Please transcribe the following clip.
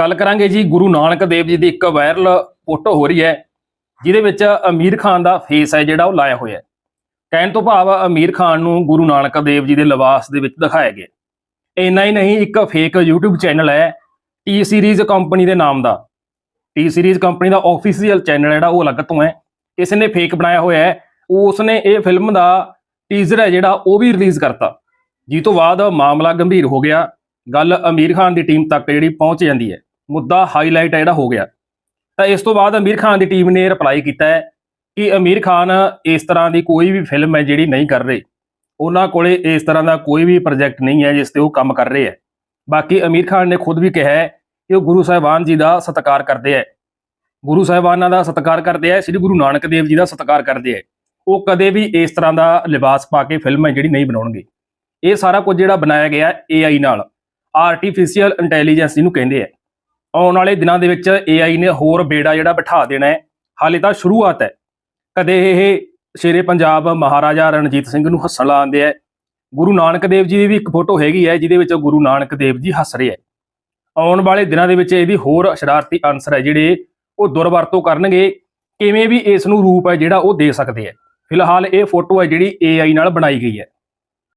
ਗੱਲ ਕਰਾਂਗੇ ਜੀ, ਗੁਰੂ ਨਾਨਕ ਦੇਵ ਜੀ ਦੀ ਇੱਕ ਵਾਇਰਲ ਫੋਟੋ ਹੋ ਰਹੀ ਹੈ, ਜਿਹਦੇ ਵਿੱਚ ਅਮੀਰ ਖਾਨ ਦਾ ਫੇਸ ਹੈ ਜਿਹੜਾ ਉਹ ਲਾਇਆ ਹੋਇਆ ਹੈ। ਕਹਿਣ ਤੋਂ ਭਾਵ ਅਮੀਰ ਖਾਨ ਨੂੰ ਗੁਰੂ ਨਾਨਕ ਦੇਵ ਜੀ ਦੇ ਲਿਬਾਸ ਦੇ ਵਿੱਚ ਦਿਖਾਇਆ ਗਿਆ ਇੰਨਾ ਹੀ ਨਹੀਂ, ਇੱਕ ਫੇਕ YouTube ਚੈਨਲ ਹੈ ਟੀ ਸੀਰੀਜ਼ ਕੰਪਨੀ ਦੇ ਨਾਮ ਦਾ। ਟੀ ਸੀਰੀਜ਼ ਕੰਪਨੀ ਦਾ ਆਫੀਸ਼ੀਅਲ ਚੈਨਲ ਜਿਹੜਾ ਉਹ ਅਲੱਗ ਤੋਂ ਹੈ। ਕਿਸੇ ਨੇ ਫੇਕ ਬਣਾਇਆ ਹੋਇਆ ਹੈ ਉਸ ਨੇ ਇਹ ਫਿਲਮ ਦਾ ਟੀਜ਼ਰ ਹੈ ਜਿਹੜਾ ਉਹ ਵੀ ਰਿਲੀਜ਼ ਕਰਤਾ। ਜਿਸ ਤੋਂ ਬਾਅਦ ਮਾਮਲਾ ਗੰਭੀਰ ਹੋ ਗਿਆ, ਗੱਲ ਅਮੀਰ ਖਾਨ ਦੀ ਟੀਮ ਤੱਕ ਜਿਹੜੀ ਪਹੁੰਚ ਜਾਂਦੀ ਹੈ। ਮੁੱਦਾ ਹਾਈਲਾਈਟ ਹੈ ਜਿਹੜਾ ਹੋ ਗਿਆ। ਤਾਂ ਇਸ ਤੋਂ ਬਾਅਦ ਅਮੀਰ ਖਾਨ ਦੀ ਟੀਮ ਨੇ ਰਿਪਲਾਈ ਕੀਤਾ ਹੈ ਕਿ ਅਮੀਰ ਖਾਨ ਇਸ ਤਰ੍ਹਾਂ ਦੀ ਕੋਈ ਵੀ ਫਿਲਮ ਹੈ ਜਿਹੜੀ ਨਹੀਂ ਕਰ ਰਹੇ। ਉਹਨਾਂ ਕੋਲੇ ਇਸ ਤਰ੍ਹਾਂ ਦਾ ਕੋਈ ਵੀ ਪ੍ਰੋਜੈਕਟ ਨਹੀਂ ਹੈ ਜਿਸ ਤੇ ਉਹ ਕੰਮ ਕਰ ਰਹੇ ਹੈ। ਬਾਕੀ ਅਮੀਰ ਖਾਨ ਨੇ ਖੁਦ ਵੀ ਕਿਹਾ ਹੈ ਕਿ ਉਹ ਗੁਰੂ ਸਾਹਿਬਾਨ ਜੀ ਦਾ ਸਤਿਕਾਰ ਕਰਦੇ ਹੈ। ਗੁਰੂ ਸਾਹਿਬਾਨਾਂ ਦਾ ਸਤਿਕਾਰ ਕਰਦੇ ਹੈ, ਸ੍ਰੀ ਗੁਰੂ ਨਾਨਕ ਦੇਵ ਜੀ ਦਾ ਸਤਿਕਾਰ ਕਰਦੇ ਹੈ। ਉਹ ਕਦੇ ਵੀ ਇਸ ਤਰ੍ਹਾਂ ਦਾ ਲਿਬਾਸ ਪਾ ਕੇ ਫਿਲਮ ਹੈ ਜਿਹੜੀ ਨਹੀਂ ਬਣਾਉਣਗੇ। ਇਹ ਸਾਰਾ ਕੁਝ ਜਿਹੜਾ ਬਣਾਇਆ ਗਿਆ AI ਨਾਲ ਆਰਟੀਫੀਸ਼ੀਅਲ ਇੰਟੈਲੀਜੈਂਸ ਜਿਹਨੂੰ ਕਹਿੰਦੇ ਆ ਆਉਣ ਵਾਲੇ ਦਿਨਾਂ ਦੇ ਵਿੱਚ AI ਨੇ ਹੋਰ ਬੇੜਾ ਜਿਹੜਾ ਬਿਠਾ ਦੇਣਾ ਹੈ। ਹਾਲੇ ਤਾਂ ਸ਼ੁਰੂਆਤ ਹੈ। ਕਦੇ ਇਹ ਸ਼ੇਰੇ ਪੰਜਾਬ ਮਹਾਰਾਜਾ ਰਣਜੀਤ ਸਿੰਘ ਨੂੰ ਹੱਸਣ ਲਾਉਂਦੇ ਆ। ਗੁਰੂ ਨਾਨਕ ਦੇਵ ਜੀ ਦੀ ਵੀ ਇੱਕ ਫੋਟੋ ਹੈਗੀ ਹੈ, ਜਿਹਦੇ ਵਿੱਚ ਗੁਰੂ ਨਾਨਕ ਦੇਵ ਜੀ ਹੱਸ ਰਹੇ ਹੈ ਆਉਣ ਵਾਲੇ ਦਿਨਾਂ ਦੇ ਵਿੱਚ ਇਹਦੀ ਹੋਰ ਸ਼ਰਾਰਤੀ ਅਨਸਰ ਹੈ ਜਿਹੜੇ ਉਹ ਦੁਰਵਰਤੋਂ ਕਰਨਗੇ। ਕਿਵੇਂ ਵੀ ਇਸ ਨੂੰ ਰੂਪ ਹੈ ਜਿਹੜਾ ਉਹ ਦੇ ਸਕਦੇ ਆ। ਫਿਲਹਾਲ ਇਹ ਫੋਟੋ ਹੈ ਜਿਹੜੀ AI ਨਾਲ ਬਣਾਈ ਗਈ ਹੈ।